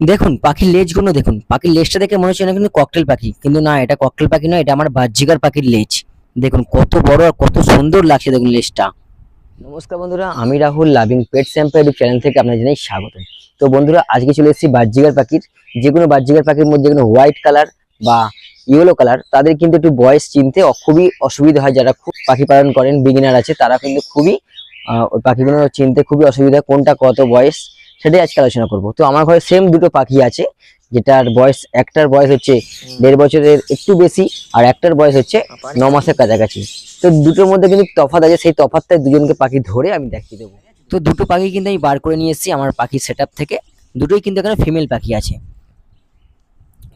দেখুন, পাখির লেজগুলো দেখুন। পাখির লেজটা দেখে মনে হচ্ছে না কিন্তু ককটেল পাখি। কিন্তু না, এটা ককটেল পাখি নয়, এটা আমার বাহ্যিকার পাখির লেজ। দেখুন, কত বড় আর কত সুন্দর লাগছে দেখুন লেজটা। নমস্কার বন্ধুরা, আমি Rahul loving pet YouTube channel থেকে আপনার জানাই স্বাগত। তো বন্ধুরা, আজকে চলে এসেছি বাহ্যিকার পাখির। যে কোনো বাহ্যিকার পাখির মধ্যে কোনো হোয়াইট কালার বা ইয়েলো কালার তাদের কিন্তু একটু বয়স চিনতে খুবই অসুবিধা হয়। যারা খুব পাখি পালন করেন বিগিনার আছে, তারা কিন্তু খুবই ওই পাখিগুলো চিনতে খুবই অসুবিধা কোনটা কত বয়স। সেটাই আজকে আলোচনা করব। তো আমার ঘরে সেম দুটো পাখি আছে, যেটার বয়স, একটার বয়স হচ্ছে দেড় বছরের একটু বেশি আর একটার বয়স হচ্ছে ন মাসের কাছাকাছি। তো দুটোর মধ্যে কিন্তু তফাৎ আছে, সেই তফাৎটা দুজনকে পাখি ধরে আমি দেখিয়ে দেবো। তো দুটো পাখি কিন্তু আমি বার করে নিয়ে এসেছি আমার পাখির সেট থেকে। দুটোই কিন্তু এখানে ফিমেল পাখি আছে।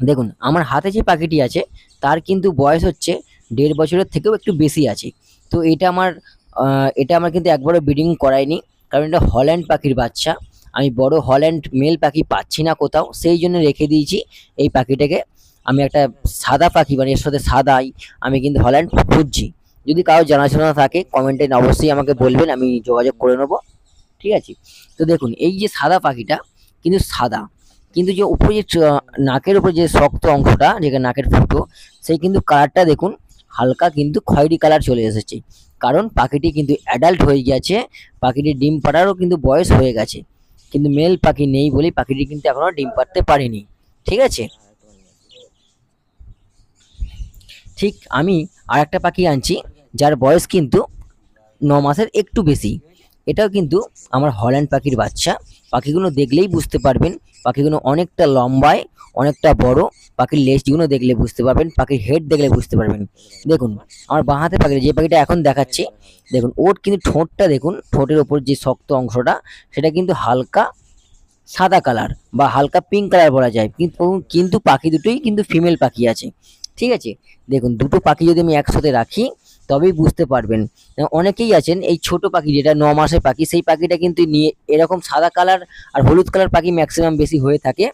দেখুন, আমার হাতে যে পাখিটি আছে, তার কিন্তু বয়স হচ্ছে দেড় বছরের থেকেও একটু বেশি আছে। তো এটা আমার এটা আমার কিন্তু একবারও ব্রিডিং করায়নি, কারণ এটা হল্যান্ড পাখির বাচ্চা। আমি বড় হল্যান্ড মেল পাখি পাচ্ছি না কোথাও, সেই জন্য রেখে দিয়েছি এই পাখিটাকে। আমি একটা সাদা পাখি মানে এর সাথে সাদাই, আমি কিন্তু হল্যান্ড খুঁজছি। যদি কারও জানাশোনা থাকে কমেন্টে অবশ্যই আমাকে বলবেন, আমি যোগাযোগ করে নেব। ঠিক আছে? তো দেখুন, এই যে সাদা পাখিটা কিন্তু সাদা। কিন্তু যে উপরে যে নাকের উপরে যে শক্ত অংশটা, যেখানে নাকের ফুটো, সেই কিন্তু কালারটা দেখুন, হালকা কিন্তু খয়েরি কালার চলে এসেছে। কারণ পাখিটি কিন্তু অ্যাডাল্ট হয়ে গেছে, পাখিটির ডিম পাড়ারও কিন্তু বয়স হয়ে গেছে। কিন্তু মেল পাখি নেই বলে পাখিটি কিন্তু এখনও ডিম পারতে পারেনি। ঠিক আছে? ঠিক আমি আর একটা পাখি আনছি, যার বয়স কিন্তু ন মাসের একটু বেশি। এটাও কিন্তু আমার হল্যান্ড পাখির বাচ্চা। পাখিগুলো দেখলেই বুঝতে পারবেন, পাখিগুলো অনেকটা লম্বায়, অনেকটা বড়, পাখির লেজগুলো দেখলে বুঝতে পারবেন, পাখির হেড দেখলে বুঝতে পারবেন। দেখুন, আমার বাঁ হাতে পাখি যে পাখিটা এখন দেখাচ্ছি, দেখুন, ওর কিন্তু ঠোঁটটা দেখুন, ঠোঁটের ওপর যে শক্ত অংশটা, সেটা কিন্তু হালকা সাদা কালার বা হালকা পিঙ্ক কালার বলা যায়। কিন্তু কিন্তু পাখি দুটোই কিন্তু ফিমেল পাখি আছে। ঠিক আছে? দেখুন, দুটো পাখি যদি আমি একসাথে রাখি তবেই বুঝতে পারবেন। অনেকেই আছেন এই ছোট পাখি যেটা ন মাসের পাখি, সেই পাখিটা কিন্তু নিয়ে এরকম সাদা কালার আর হলুদ কালার পাখি ম্যাক্সিমাম বেশি হয়ে থাকে।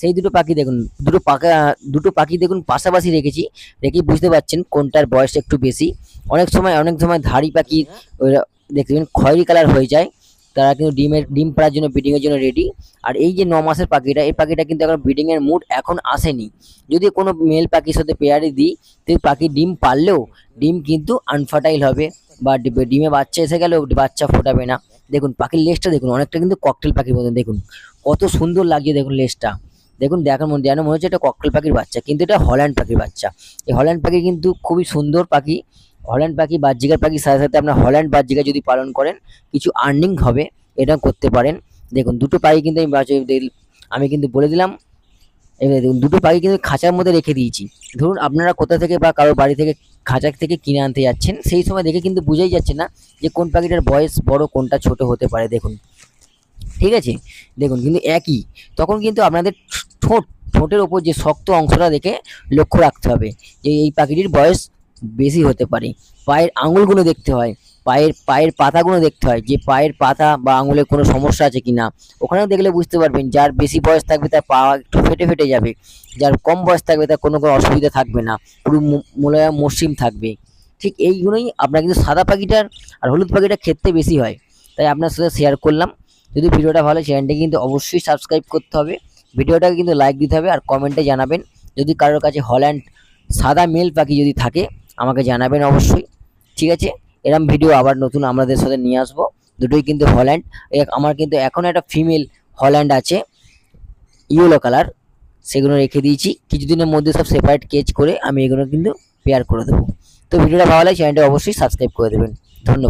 সেই দুটো পাখি দেখুন, দুটো পাকা দুটো পাখি দেখুন পাশাপাশি রেখেছি, রেখে বুঝতে পারছেন কোনটার বয়স একটু বেশি। অনেক সময় অনেক সময় ধাড়ি পাখি দেখবেন খয়েরি কালার হয়ে যায়। তারা কিন্তু ডিমের, ডিম পাড়ার জন্য ব্রিডিং এর জন্য রেডি আর এই যে ন মাসের পাখিটা, এই পাখিটা কিন্তু এখন ব্রিডিং এর মুড এখন আসেনি। যদি কোনো মেল পাখির সাথে পেয়ারে দিই, তো পাখি ডিম পারলেও ডিম কিন্তু আনফার্টাইল হবে বা ডিমে বাচ্চা এসে গেলেও বাচ্চা ফোটাবে না। দেখুন, পাখির লেজটা দেখুন, অনেকটা কিন্তু ককটেল পাখির মতন, দেখুন। কত সুন্দর লাগছে দেখুন লেজটা। দেখুন, দেখার মধ্যে যেন মনে হচ্ছে এটা ককটেল পাখির বাচ্চা, কিন্তু এটা হল্যান্ড পাখির বাচ্চা। এই হল্যান্ড পাখি কিন্তু খুবই সুন্দর পাখি। হল্যান্ড পাখি বাহ্যিকার পাখির সাথে সাথে আপনার হল্যান্ড বাহ্যিকা যদি পালন করেন, কিছু আর্নিং হবে, এটা করতে পারেন। দেখুন, দুটো পাখি কিন্তু আমি আমি কিন্তু বলে দিলাম, এবার দেখুন, দুটো পাখি কিন্তু খাঁচার মধ্যে রেখে দিয়েছি। ধরুন, আপনারা কোথা থেকে বা কারোর বাড়ি থেকে খাঁচা থেকে কিনে আনতে যাচ্ছেন, সেই সময় দেখে কিন্তু বুঝেই যাচ্ছে না যে কোন পাখিটার বয়স বড়, কোনটা ছোট হতে পারে, দেখুন। ঠিক আছে? দেখুন, কিন্তু একই। তখন কিন্তু আপনাদের ঠোঁট ঠোঁটের ওপর যে শক্ত অংশটা দেখে লক্ষ্য রাখতে হবে যে এই পাখিটির বয়স বেশি হতে পারে। পায়ের আঙুলগুলো দেখতে হয়। পায়ের পায়ের পাতাগুলো দেখতে হয় যে পায়ের পাতা বা আঙুলে কোনো সমস্যা আছে কি না ওখানেও দেখলে বুঝতে পারবেন যার বেশি বয়স থাকবে তার পা একটু ফেটে ফেটে যাবে। যার কম বয়স থাকবে তার কোনো কোনো অসুবিধা থাকবে না। পুরো মোলায়েম মসৃণ থাকবে। ঠিক এইগুলোই আপনার কিন্তু সাদা পাখিটার আর হলুদ পাখিটা খেতে বেশি হয়। তাই আপনার সাথে শেয়ার করলাম। যদি ভিডিওটা ভালো চ্যানেলটা কিন্তু অবশ্যই সাবস্ক্রাইব করতে হবে। ভিডিওটাকে কিন্তু লাইক দিতে হবে আর কমেন্টে জানাবেন। যদি কারোর কাছে হল্যান্ড সাদা মেল পাখি যদি থাকে আমাকে জানাবেন অবশ্যই। ঠিক আছে? এরম ভিডিও আবার নতুন আমাদের সাথে নিয়ে আসব। দুটোই কিন্তু হল্যান্ড আমার কিন্তু এখন একটা ফিমেল হল্যান্ড আছে। ইয়েলো কালার সেগুলো রেখে দিয়েছি। কিছুদিনের মধ্যে সব সেপারেট কেচ করে আমি এগুলো কিন্তু পেয়ার করে দেবো। তো ভিডিওটা ভালো লাগে চ্যানেলটা অবশ্যই সাবস্ক্রাইব করে দেবেন। ধন্যবাদ।